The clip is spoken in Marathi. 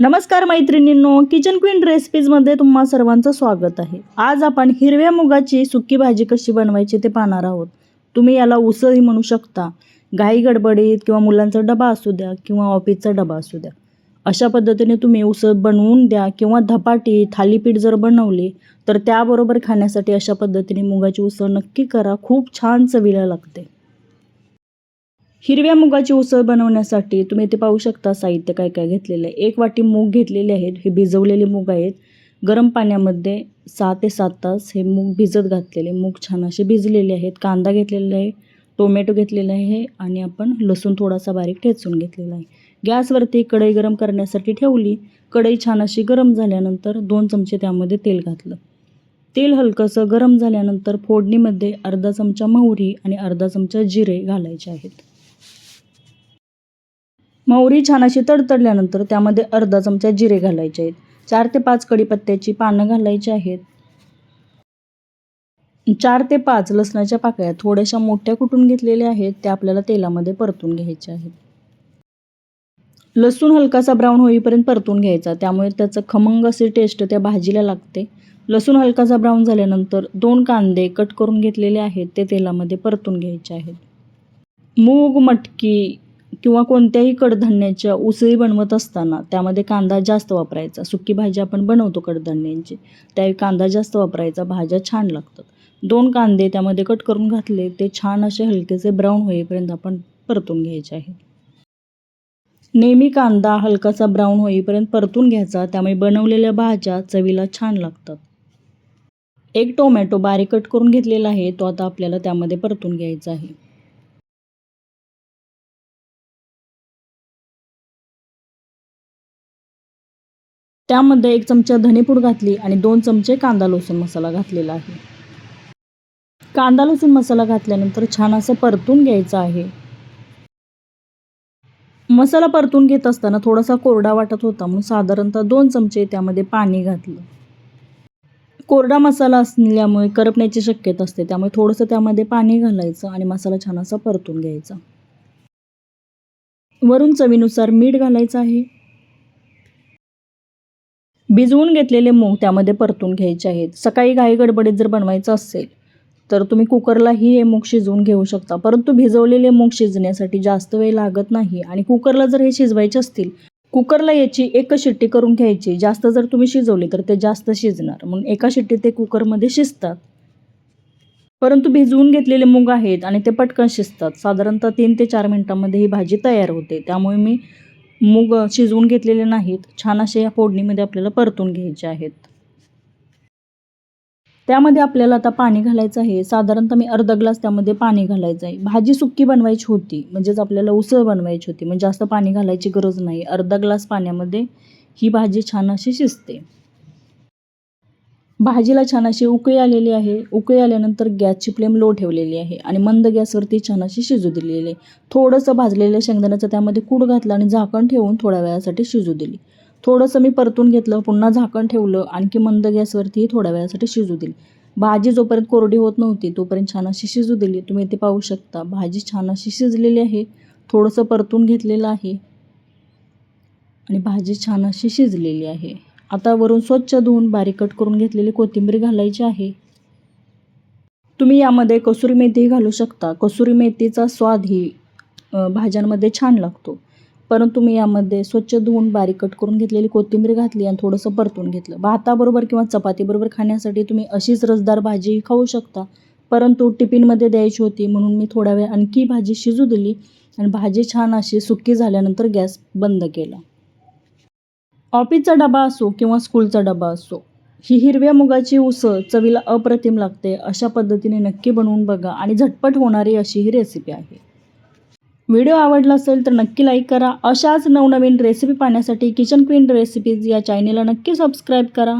नमस्कार मैत्रिणींनो किचन क्वीन रेसिपीजमध्ये तुम्हा सर्वांचं स्वागत आहे. आज आपण हिरव्या मुगाची सुकी भाजी कशी बनवायची ते पाहणार आहोत. तुम्ही याला उसळही म्हणू शकता घाई गडबडीत किंवा मुलांचा डबा असू द्या किंवा ऑफिसचा डबा असू द्या. अशा पद्धतीने तुम्ही उसळ बनवून द्या किंवा धपाटी थालीपीठ जर बनवली तर त्याबरोबर खाण्यासाठी अशा पद्धतीने मुगाची उसळ नक्की करा. खूप छान चवीला लागते. हिरव्या मुगाची उसळ बनवण्यासाठी तुम्ही इथे पाहू शकता साहित्य काय काय घेतलेलं आहे. एक वाटी मूग घेतलेले आहेत. हे भिजवलेले मूग आहेत. गरम पाण्यामध्ये सहा ते सात तास हे मूग भिजत घातलेले. मूग छान असे भिजलेले आहेत. कांदा घेतलेला आहे. टोमॅटो घेतलेला आहे. आणि आपण लसूण थोडासा बारीक ठेचून घेतलेला आहे. गॅसवरती कढई गरम करण्यासाठी ठेवली. कढई छान अशी गरम झाल्यानंतर दोन चमचे त्यामध्ये तेल घातलं. तेल हलकंसं गरम झाल्यानंतर फोडणीमध्ये अर्धा चमचा मोहरी आणि अर्धा चमचा जिरे घालायचे आहेत. मोहरी छान अशी तडतडल्यानंतर त्यामध्ये अर्धा चमचा जिरे घालायचे आहेत. चार ते पाच कडीपत्त्याची पानं घालायची आहेत. चार ते पाच लसणाच्या पाकळ्या थोड्याशा मोठ्या कुटून घेतलेल्या आहेत त्या आपल्याला तेलामध्ये परतून घ्यायच्या आहेत. लसूण हलकासा ब्राऊन होईपर्यंत परतून घ्यायचा त्यामुळे त्याचं खमंग असे टेस्ट त्या भाजीला लागते. लसूण हलकासा ब्राऊन झाल्यानंतर दोन कांदे कट करून घेतलेले आहेत ते तेलामध्ये परतून घ्यायचे आहेत. मूग मटकी किंवा कोणत्याही कडधान्याच्या उसळी बनवत असताना त्यामध्ये कांदा जास्त वापरायचा. सुकी भाजी आपण बनवतो कडधान्यांची. त्यावेळी कांदा जास्त वापरायचा भाज्या छान लागतात. दोन कांदे त्यामध्ये कट करून घातले ते छान असे हलकेसे ब्राऊन होईपर्यंत आपण परतून घ्यायचे आहे. नेहमी कांदा हलकासा ब्राऊन होईपर्यंत परतून घ्यायचा. त्यामुळे बनवलेल्या भाज्या चवीला छान लागतात. एक टोमॅटो बारीक कट करून घेतलेला आहे तो आता आपल्याला त्यामध्ये परतून घ्यायचा आहे. त्यामध्ये एक चमचा धनेपूड घातली आणि दोन चमचे कांदा लसूण मसाला घातलेला आहे. कांदा लसूण मसाला घातल्यानंतर छान असं परतून घ्यायचं आहे. मसाला परतून घेत असताना थोडासा कोरडा वाटत होता म्हणून साधारणतः दोन चमचे त्यामध्ये पाणी घातलं. कोरडा मसाला असल्यामुळे करपण्याची शक्यता असते त्यामुळे थोडंसं त्यामध्ये पाणी घालायचं आणि मसाला छान असा परतून घ्यायचा. वरून चवीनुसार मीठ घालायचं आहे. भिजवून घेतलेले मूग त्यामध्ये परतून घ्यायचे आहेत. सकाळी घाई गडबडीत जर बनवायचं असेल तर तुम्ही कुकरलाही हे मूग शिजवून घेऊ शकता. परंतु भिजवलेले मूग शिजण्यासाठी जास्त वेळ लागत नाही आणि कुकरला जर हे शिजवायचे असतील कुकरला याची एक शिट्टी करून घ्यायची. जास्त जर तुम्ही शिजवली तर ते जास्त शिजणार. म्हणून एका शिट्टीत ते कुकरमध्ये शिजतात. परंतु भिजवून घेतलेले मूग आहेत आणि ते पटकन शिजतात. साधारणतः तीन ते चार मिनिटांमध्ये ही भाजी तयार होते. त्यामुळे मी मूग शिजवून घेतलेले नाहीत. छान असे या फोडणीमध्ये आपल्याला परतून घ्यायचे आहेत. त्यामध्ये आपल्याला आता पाणी घालायचं आहे. साधारणतः मी अर्धा ग्लास त्यामध्ये पाणी घालायचं आहे. भाजी सुक्की बनवायची होती. म्हणजेच आपल्याला उसळ बनवायची होती. म्हणजे जास्त पाणी घालायची गरज नाही. अर्धा ग्लास पाण्यामध्ये ही भाजी छान अशी शिजते. भाजीला छान अशी उकळी आलेली आहे. उकळी आल्यानंतर गॅसची फ्लेम लो ठेवलेली आहे आणि मंद गॅसवरती छान अशी शिजू दिलेली आहे. थोडंसं भाजलेल्या शेंगदाण्याचं त्यामध्ये कूड घातलं आणि झाकण ठेवून थोड्या वेळासाठी शिजू दिली. थोडंसं मी परतून घेतलं पुन्हा झाकण ठेवलं आणखी मंद गॅसवरती थोड्या वेळासाठी शिजू दिली. भाजी जोपर्यंत कोरडी होत नव्हती तोपर्यंत छान अशी शिजू दिली. तुम्ही इथे पाहू शकता भाजी छान अशी शिजलेली आहे. थोडंसं परतून घेतलेलं आहे. आणि भाजी छान अशी शिजलेली आहे. आता वरून स्वच्छ धुवून बारीक कट करून घेतलेली कोथिंबीर घालायची आहे. तुम्ही यामध्ये कसुरी मेथी घालू शकता. कसुरी मेथीचा स्वाद ही भाज्यांमध्ये छान लागतो. परंतु मी यामध्ये स्वच्छ धुवून बारीक कट करून घेतलेली कोथिंबीर घातली आणि थोडंसं परतून घेतलं. भाताबरोबर किंवा चपातीबरोबर खाण्यासाठी तुम्ही अशीच रसदार भाजी खाऊ शकता. परंतु टिफिनमध्ये द्यायची होती म्हणून मी थोडा वेळ आणखी भाजी शिजू दिली आणि भाजी छान अशी सुकी झाल्यानंतर गॅस बंद केला. ऑफिसचा डबा असो किंवा स्कूलचा डबा असो ही हिरव्या मुगाची उसळ चवीला अप्रतिम लागते अशा पद्धतीने नक्की बनवून बघा आणि झटपट होणारी अशी ही रेसिपी आहे. व्हिडिओ आवडला असेल तर नक्की लाईक करा. अशाच नवनवीन रेसिपी पाहण्यासाठी किचन क्वीन रेसिपीज या चॅनेलला नक्की सबस्क्राईब करा.